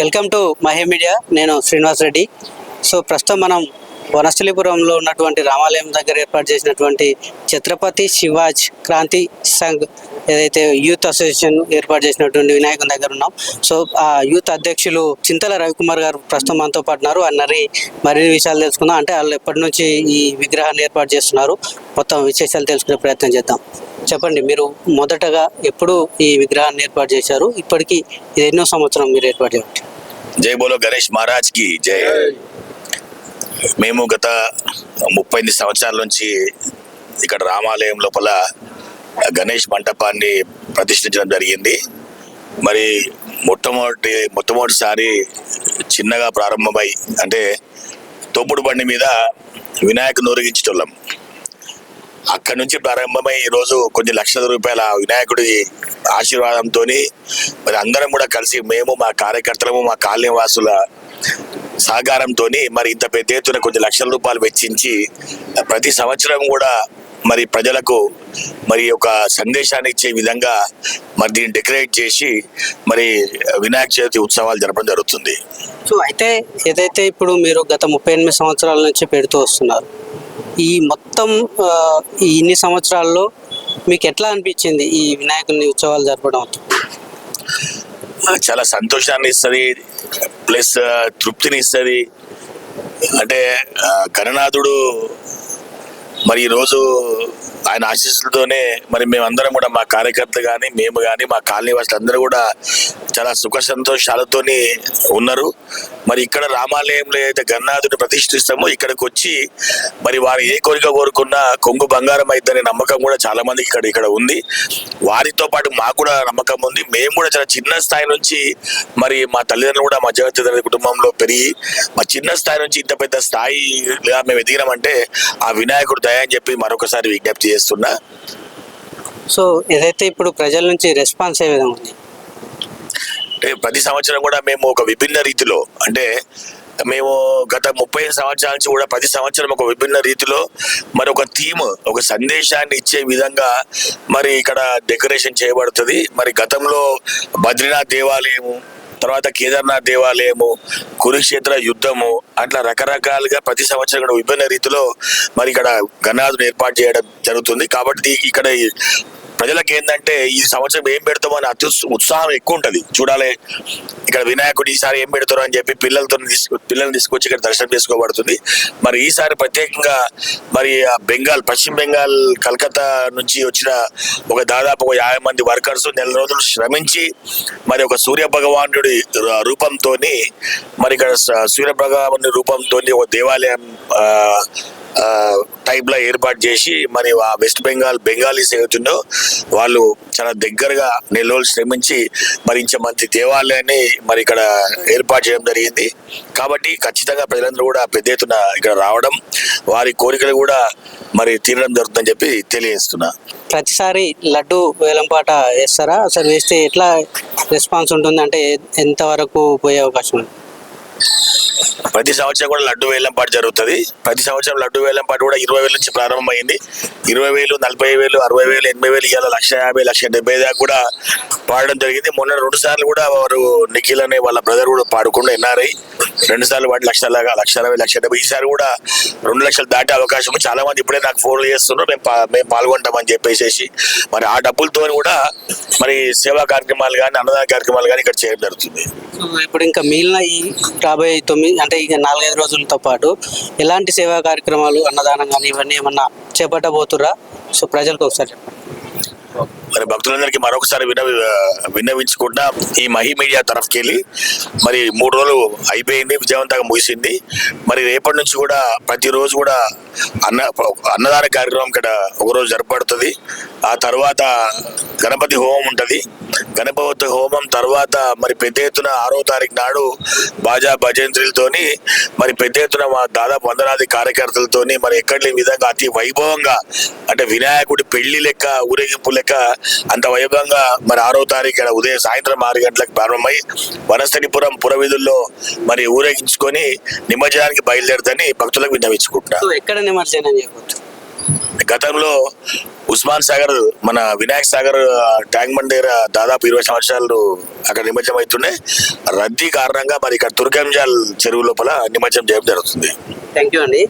Welcome to Mahe media. నేను Srinivas Reddy. So ప్రస్తుతం మనం వనస్థలిపురంలో ఉన్నటువంటి రామాలయం దగ్గర ఏర్పాటు చేసినటువంటి ఛత్రపతి శివాజ్ క్రాంతి సంఘ్ ఏదైతే యూత్ అసోసియేషన్ ఏర్పాటు చేసినటువంటి వినాయకుని దగ్గర ఉన్నాం. సో ఆ యూత్ అధ్యక్షులు చింతల రవికుమార్ గారు ప్రస్తుతం మనతో పాటు ఉన్నారు. అన్నరి మరిన్ని విషయాలు తెలుసుకుందాం. అంటే వాళ్ళు ఎప్పటి నుంచి ఈ విగ్రహాన్ని ఏర్పాటు చేస్తున్నారు. మొత్తం విశేషాలు తెలుసుకునే ప్రయత్నం చేద్దాం. చెప్పండి మీరు మొదటగా ఎప్పుడు ఈ విగ్రహాన్ని ఏర్పాటు చేశారు? ఇప్పటికీ ఇది ఎన్నో సంవత్సరం మీరు ఏర్పాటు చేయండి జై బోలో గణేష్ మహారాజ్కి జై. మేము గత ముప్పై ఎనిమిది సంవత్సరాల నుంచి ఇక్కడ రామాలయం లోపల గణేష్ మంటపాన్ని ప్రతిష్ఠించడం జరిగింది. మరి మొట్టమొదటి మొట్టమొదటిసారి చిన్నగా ప్రారంభమై అంటే తోపుడు బండి మీద వినాయకుని ఊరేగించేటోళ్ళం అక్కడి నుంచి ప్రారంభమై ఈరోజు కొన్ని లక్షల రూపాయల వినాయకుడి ఆశీర్వాదంతో మరి అందరం కూడా కలిసి మేము మా కార్యకర్తలము మా కాలనీ వాసుల సహకారంతో మరి ఇంత పెద్ద ఎత్తున కొన్ని లక్షల రూపాయలు వెచ్చించి ప్రతి సంవత్సరం కూడా మరి ప్రజలకు మరి ఒక సందేశాన్ని ఇచ్చే విధంగా మరి దీన్ని డెకరేట్ చేసి మరి వినాయక చవితి ఉత్సవాలు జరపడం జరుగుతుంది. సో అయితే ఏదైతే ఇప్పుడు మీరు గత ముప్పై ఎనిమిది సంవత్సరాల నుంచి పెడుతూ వస్తున్నారు ఈ మొత్తం ఇన్ని సంవత్సరాల్లో మీకు ఎట్లా అనిపించింది ఈ వినాయకుని ఉత్సవాలు జరపడం? చాలా సంతోషాన్ని ఇస్తుంది ప్లస్ తృప్తిని ఇస్తుంది. అంటే ఆ, గణనాథుడు మరి ఈరోజు ఆయన ఆశీస్సులతోనే మరి మేమందరం కూడా మా కార్యకర్తలు కానీ మేము కానీ మా కాలనీ వాసులు అందరూ కూడా చాలా సుఖ సంతోషాలతోని ఉన్నారు. మరి ఇక్కడ రామాలయంలో ఏదైతే గన్నాథుని ప్రతిష్ఠిస్తామో ఇక్కడికి వచ్చి మరి వారు ఏ కోరిక కోరుకున్నా కొంగు బంగారం అయిద్దనే నమ్మకం కూడా చాలా మందికి ఇక్కడ ఇక్కడ ఉంది. వారితో పాటు మాకు కూడా నమ్మకం ఉంది. మేము కూడా చాలా చిన్న స్థాయి నుంచి మరి మా తల్లిదండ్రులు కూడా మా జగత్ కుటుంబంలో పెరిగి మా చిన్న స్థాయి నుంచి ఇంత పెద్ద స్థాయిగా మేము ఎదిగినామంటే ఆ వినాయకుడు అని చెప్పి మరొకసారి విజ్ఞప్తి చేస్తున్నా. సో ఏదైతే ఇప్పుడు ప్రజల నుంచి రెస్పాన్స్ ఏ విధంగా ఉంది? అంటే ప్రతి సంవత్సరం కూడా మేము ఒక విభిన్న రీతిలో అంటే మేము గత ముప్పై సంవత్సరాల నుంచి కూడా ప్రతి సంవత్సరం ఒక విభిన్న రీతిలో మరి ఒక థీమ్ ఒక సందేశాన్ని ఇచ్చే విధంగా మరి ఇక్కడ డెకరేషన్ చేయబడుతుంది. మరి గతంలో బద్రీనాథ్ దేవాలయము తర్వాత కేదార్నాథ్ దేవాలయము కురుక్షేత్ర యుద్ధము అట్లా రకరకాలుగా ప్రతి సంవత్సరం కూడా విభిన్న రీతిలో మరి ఇక్కడ గణనాథుని ఏర్పాటు చేయడం జరుగుతుంది. కాబట్టి ఇక్కడ ఈ ప్రజలకు ఏంటంటే ఈ సంవత్సరం ఏం పెడతామో అని అతి ఉత్సాహం ఎక్కువ ఉంటది. చూడాలి ఇక్కడ వినాయకుడు ఈసారి ఏం పెడతారు అని చెప్పి పిల్లలతో పిల్లల్ని తీసుకొచ్చి ఇక్కడ దర్శనం చేసుకోబడుతుంది. మరి ఈసారి ప్రత్యేకంగా మరి ఆ బెంగాల్ పశ్చిమ బెంగాల్ కలకత్తా నుంచి వచ్చిన ఒక దాదాపు ఒక యాభై మంది వర్కర్స్ నెల రోజులు శ్రమించి మరి ఒక సూర్య భగవానుడి రూపంతో మరి ఇక్కడ స- సూర్య భగవానుడి రూపంతో ఒక దేవాలయం టైప్లో టైప్లో ఏర్పాటు చేసి మరి ఆ వెస్ట్ బెంగాల్ బెంగాలీస్ ఏవైతుందో వాళ్ళు చాలా దగ్గరగా నెల శ్రమించి మరి మంచి దేవాలయాన్ని మరి ఇక్కడ ఏర్పాటు చేయడం జరిగింది. కాబట్టి ఖచ్చితంగా ప్రజలందరూ కూడా పెద్ద ఎత్తున ఇక్కడ రావడం వారి కోరికలు కూడా మరి తీరడం జరుగుతుందని చెప్పి తెలియజేస్తున్నా. ప్రతిసారి లడ్డు వేలంపాట వేస్తారా? అసలు వేస్తే ఎట్లా రెస్పాన్స్ ఉంటుంది? అంటే ఎంతవరకు పోయే అవకాశం ఉంది? ప్రతి సంవత్సరం కూడా లడ్డు వేలం పాటు జరుగుతుంది. ప్రతి సంవత్సరం లడ్డు వేలం పాటు కూడా ఇరవై వేల నుంచి ప్రారంభమైంది. ఇరవై వేలు నలభై వేలు అరవై వేలు ఎనభై వేలు ఇవాళ లక్ష యాభై లక్ష డెబ్బై దాకా కూడా పాడడం జరిగింది. మొన్న రెండు సార్లు కూడా వారు నిఖిల్ అనే వాళ్ళ బ్రదర్ కూడా పాడుకుండా ఎన్ఆర్ఐ. రెండు సార్లు వాటి లక్ష లాగా లక్ష అరవై లక్ష డెబ్బై ఈసారి కూడా రెండు లక్షలు దాటే అవకాశం. చాలా మంది ఇప్పుడే నాకు ఫోన్లు చేస్తున్నారు మేము మేము పాల్గొంటామని చెప్పేసి మరి ఆ డబ్బులతో కూడా మరి సేవా కార్యక్రమాలు కానీ అన్నదాన కార్యక్రమాలు కానీ ఇక్కడ చేయడం జరుగుతుంది. ఇప్పుడు ఇంకా మిగిలిన ఈ రాబోయే తొమ్మిది అంటే ఇక నాలుగైదు రోజులతో పాటు ఎలాంటి సేవా కార్యక్రమాలు అన్నదానం కానీ ఇవన్నీ ఏమన్నా చేపట్టబోతురా సో ప్రజలకు ఒకసారి చెప్పండి. మరి భక్తులందరికీ మరొకసారి విన విన్నవించుకుంటా ఈ మహి మీడియా తరఫుకి వెళ్ళి మరి మూడు రోజులు అయిపోయింది విజయవంతంగా ముగిసింది. మరి రేపటి నుంచి కూడా ప్రతిరోజు కూడా అన్న అన్నదాన కార్యక్రమం ఇక్కడ ఒకరోజు జరపడుతుంది ఆ తర్వాత గణపతి హోమం ఉంటుంది. గణపవతి హోమం తర్వాత మరి పెద్ద ఎత్తున ఆరో తారీఖు నాడు బాజా భజంత్రులతోని మరి పెద్ద ఎత్తున మా దాదాపు వందలాది కార్యకర్తలతోని మరి ఎక్కడ లేని విధంగా అతి వైభవంగా అంటే వినాయకుడి పెళ్ళి లెక్క ఊరేగింపు లెక్క అంత వైభవంగా మరి ఆరో తారీఖు ఉదయం సాయంత్రం ఆరు గంటలకు ప్రారంభమై వనస్థలిపురం పురవీధుల్లో మరి ఊరేగించుకొని నిమజ్జనానికి బయలుదేరదని భక్తులకు విన్నవించుకుంటున్నారు ఎక్కడ నిమజ్జనం చేయవచ్చు? గతంలో ఉస్మాన్ సాగర్ మన వినాయక్ సాగర్ ట్యాంక్ బండ్ దగ్గర దాదాపు ఇరవై సంవత్సరాలు అక్కడ నిమజ్జనం అవుతుండే. రద్దీ కారణంగా మరి ఇక్కడ తుర్కంజాల్ చెరువు లోపల నిమజ్జనం చేయడం జరుగుతుంది. థ్యాంక్ యూ అండి.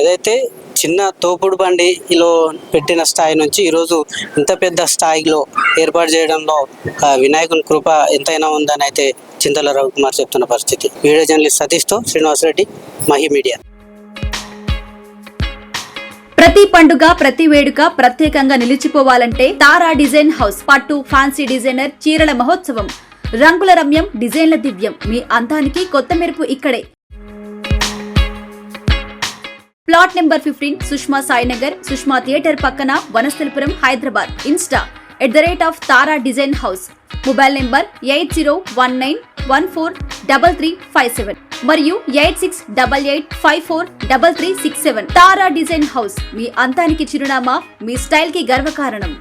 ఏదైతే చిన్న తోపుడు బండిలో పెట్టిన స్థాయి నుంచి ఈరోజు ఇంత పెద్ద స్థాయిలో ఏర్పాటు చేయడంలో ఆ, వినాయకుని కృప ఎంతైనా ఉందని అయితే చింతల రవికుమార్ చెప్తున్న పరిస్థితి. వీడియో జర్నలిస్ట్ సతీష్తో శ్రీనివాసరెడ్డి మహి మీడియా. ప్రతి పండుగ ప్రతి వేడుక ప్రత్యేకంగా నిలిచిపోవాలంటే తారా డిజైన్ హౌస్ పట్టు ఫ్యాన్సీ డిజైనర్ చీరల మహోత్సవం. రంగుల రమ్యం డిజైన్ల దివ్యం. మీ అందానికి కొత్త మెరుపు ఇక్కడే. Plot number fifteen Sushma Sainagar Sushma theatre పక్కన Vanasthalipuram Hyderabad. Insta at the rate of Tara design house. Mobile number eight zero one nine one four double three five seven. మరియు eight six double eight five four double three six seven. Tara design house. మీ అంతానికి చిరునామా మీ స్టైల్కి గర్వకారణం.